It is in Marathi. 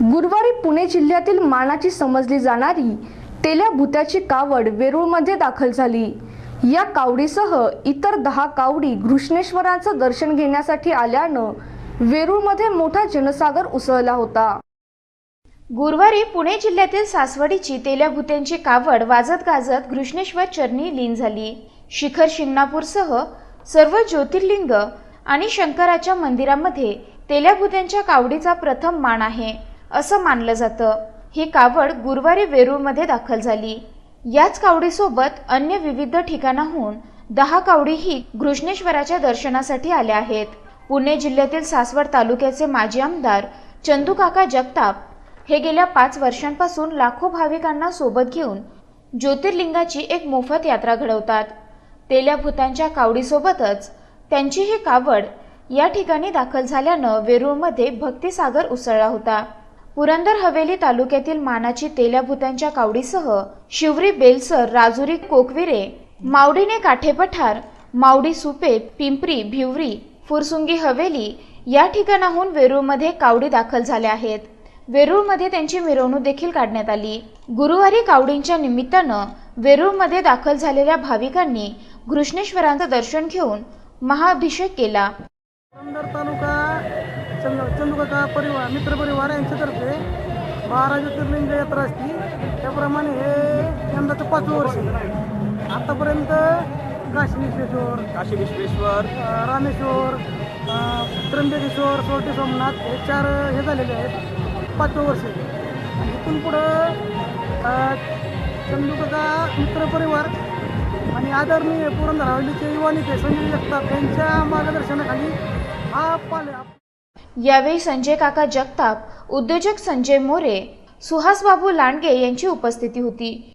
गुरुवारी पुणे जिल्ह्यातील मानाची समजली जाणारी तेल्या भूत्याची कावड वेरूळमध्ये दाखल झाली. या कावडीसह इतर दहा कावडी घृष्णेश्वराचं दर्शन घेण्यासाठी आल्यानं वेरूळमध्ये मोठा जनसागर उसळला होता. गुरुवारी पुणे जिल्ह्यातील सासवडीची तेल्या भूत्यांची कावड वाजत गाजत घृष्णेश्वर चरणी लीन झाली. शिखर शिंगणापूरसह सर्व ज्योतिर्लिंग आणि शंकराच्या मंदिरामध्ये तेल्या भूत्यांच्या कावडीचा प्रथम मान आहे. असं मानलं जातं. ही कावड गुरुवारी वेरूळमध्ये दाखल झाली. याच कावडीसोबत अन्य विविध ठिकाणाहून दहा कावडीही घृष्णेश्वराच्या दर्शनासाठी आल्या आहेत. पुणे जिल्ह्यातील सासवड तालुक्याचे माजी आमदार चंदूकाका जगताप हे गेल्या पाच वर्षांपासून लाखो भाविकांना सोबत घेऊन ज्योतिर्लिंगाची एक मोफत यात्रा घडवतात. तेल्या भूतांच्या कावडीसोबतच त्यांची ही कावड या ठिकाणी दाखल झाल्यानं वेरूळमध्ये भक्तिसागर उसळला होता. पुरंदर हवेली तालुक्यातील मानाची तेल्याभूतांच्या कावडीसह शिवरी बेलसर राजुरी कोकविरे मावडीने काठेपठार मावडी सुपे पिंपरी भिवरी फुरसुंगी हवेली या ठिकाणाहून वेरूळमध्ये कावडी दाखल झाल्या आहेत. वेरूळमध्ये त्यांची मिरवणूक देखील काढण्यात आली. गुरुवारी कावडींच्या निमित्तानं वेरूळमध्ये दाखल झालेल्या भाविकांनी घृष्णेश्वरांचं दर्शन घेऊन महाअभिषेक केला. चंद चंदुकाका परिवार मित्रपरिवार यांच्यातर्फे बारा ज्योतिर्लिंग यात्रा असती त्याप्रमाणे हे यंदाचं पाचवं वर्ष आहे. आतापर्यंत काशी विश्वेश्वर काशी विश्वेश्वर रामेश्वर त्र्यंबकेश्वर सोरटी सोमनाथ हे चार हे झालेले आहेत पाचवं वर्ष. आणि इथून पुढं चंदुकाका मित्रपरिवार आणि आदरणीय पुरंदर हवेलीचे युवा नेते संजय जगताप यांच्या मार्गदर्शनाखाली हा पाल यावेळी संजय काका जगताप उद्योजक संजय मोरे सुहास बाबू लांडगे यांची उपस्थिती होती.